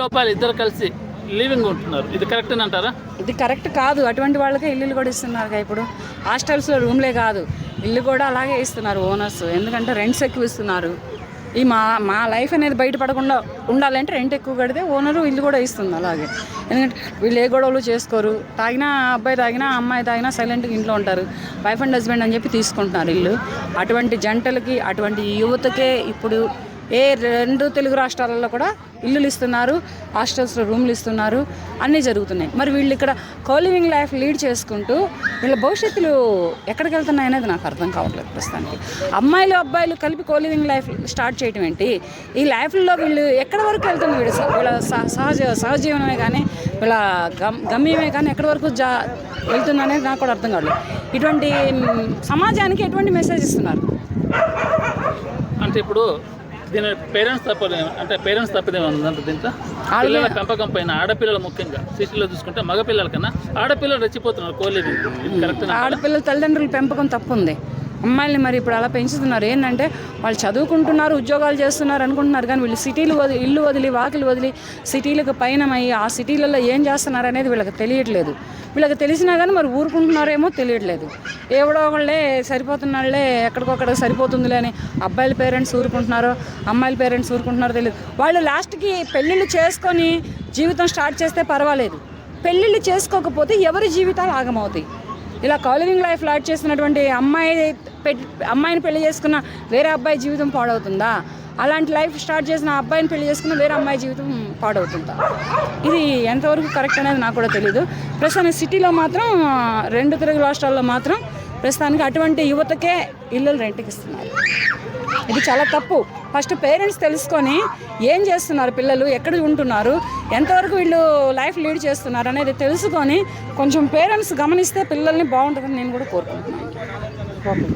లోపాలు ఇద్దరు కలిసి లివింగ్ ఉంటున్నారు. ఇది కరెక్ట్ అంటారా? ఇది కరెక్ట్ కాదు. అటువంటి వాళ్ళకే ఇల్లులు కూడా ఇస్తున్నారు ఇప్పుడు. హాస్టల్స్లో రూమ్లే కాదు. ఇల్లు కూడా అలాగే ఇస్తున్నారు ఓనర్స్ ఎందుకంటే రెంట్స్ ఎక్కువ ఇస్తున్నారు. ఈ మా మా లైఫ్ అనేది బయటపడకుండా ఉండాలంటే రెంట్ ఎక్కువ కడితే ఓనరు ఇల్లు కూడా ఇస్తుంది అలాగే. ఎందుకంటే వీళ్ళు ఏ గొడవలు చేసుకోరు. తాగినా అబ్బాయి తాగినా అమ్మాయి తాగినా సైలెంట్గా ఇంట్లో ఉంటారు. వైఫ్ అండ్ హస్బెండ్ అని చెప్పి తీసుకుంటున్నారు ఇల్లు. అటువంటి జంటలకి అటువంటి యువతకే ఇప్పుడు ఏ రెండు తెలుగు రాష్ట్రాలలో కూడా ఇల్లులు ఇస్తున్నారు హాస్టల్స్లో రూమ్లు ఇస్తున్నారు అన్నీ జరుగుతున్నాయి. మరి వీళ్ళు ఇక్కడ కోలివింగ్ లైఫ్ లీడ్ చేసుకుంటూ వీళ్ళ భవిష్యత్తులు ఎక్కడికి వెళ్తున్నాయి అనేది నాకు అర్థం కావట్లేదు ప్రస్తుతానికి. అమ్మాయిలు అబ్బాయిలు కలిపి కోలివింగ్ లైఫ్ స్టార్ట్ చేయడం ఏంటి? ఈ లైఫ్లో వీళ్ళు ఎక్కడి వరకు వెళ్తుంది వీళ్ళు స- వీళ్ళ సహజ సహజీవనమే కానీ వీళ్ళ గమ్ గమ్యమే కానీ ఎక్కడి వరకు జా వెళ్తుంది అనేది నాకు కూడా అర్థం కావట్లేదు. ఇటువంటి సమాజానికి ఎటువంటి మెసేజ్ ఇస్తున్నారు? అంటే ఇప్పుడు దీని పేరెంట్స్ తప్పదే అంటే పేరెంట్స్ తప్పదేమో ఉందంట దీంట్లో. పిల్లల పెంపకం పైన ఆడపిల్లలు ముఖ్యంగా సిటీలో చూసుకుంటే మగపిల్లల కన్నా ఆడపిల్లలు రెచ్చిపోతున్నారు కరెక్ట్ ఆడపిల్లల తల్లిదండ్రుల పెంపకం తప్పు ఉంది అమ్మాయిల్ని మరి ఇప్పుడు అలా పెంచుతున్నారు. ఏంటంటే వాళ్ళు చదువుకుంటున్నారు ఉద్యోగాలు చేస్తున్నారు అనుకుంటున్నారు కానీ వీళ్ళు సిటీలు వదిలి ఇల్లు వదిలి వాకిలు వదిలి సిటీలకు పయనమయ్యి ఆ సిటీలలో ఏం చేస్తున్నారు అనేది వీళ్ళకి తెలియట్లేదు. వీళ్ళకి తెలిసినా కానీ మరి ఊరుకుంటున్నారేమో తెలియట్లేదు. ఎవడో ఒకళ్ళే సరిపోతున్నాళ్ళే ఎక్కడికొక్కడ సరిపోతుందిలే అని అబ్బాయిల పేరెంట్స్ ఊరుకుంటున్నారో అమ్మాయిల పేరెంట్స్ ఊరుకుంటున్నారో తెలియదు. వాళ్ళు లాస్ట్కి పెళ్ళిళ్ళు చేసుకొని జీవితం స్టార్ట్ చేస్తే పర్వాలేదు. పెళ్ళిళ్ళు చేసుకోకపోతే ఎవరి జీవితాలు ఆగమవుతాయి? ఇలా కాలివింగ్ లైఫ్ లాడ్ చేసినటువంటి అమ్మాయి అమ్మాయిని పెళ్ళి చేసుకున్న వేరే అబ్బాయి జీవితం పాడవుతుందా? అలాంటి లైఫ్ స్టార్ట్ చేసిన అబ్బాయిని పెళ్ళి చేసుకున్న వేరే అమ్మాయి జీవితం పాడవుతుందా? ఇది ఎంతవరకు కరెక్ట్ అనేది నాకు కూడా తెలియదు ప్రస్తుతానికి సిటీలో మాత్రం రెండు తెలుగు రాష్ట్రాల్లో మాత్రం ప్రస్తుతానికి అటువంటి యువతకే ఇల్లులు రెంట్కి ఇస్తున్నారు ఇది చాలా తప్పు. ఫస్ట్ పేరెంట్స్ తెలుసుకొని ఏం చేస్తున్నారు పిల్లలు ఎక్కడ ఉంటున్నారు ఎంతవరకు వీళ్ళు లైఫ్ లీడ్ చేస్తున్నారు అనేది తెలుసుకొని కొంచెం పేరెంట్స్ గమనిస్తే పిల్లల్ని బాగుంటుందని నేను కూడా కోరుకుంటున్నాను. ఓకే.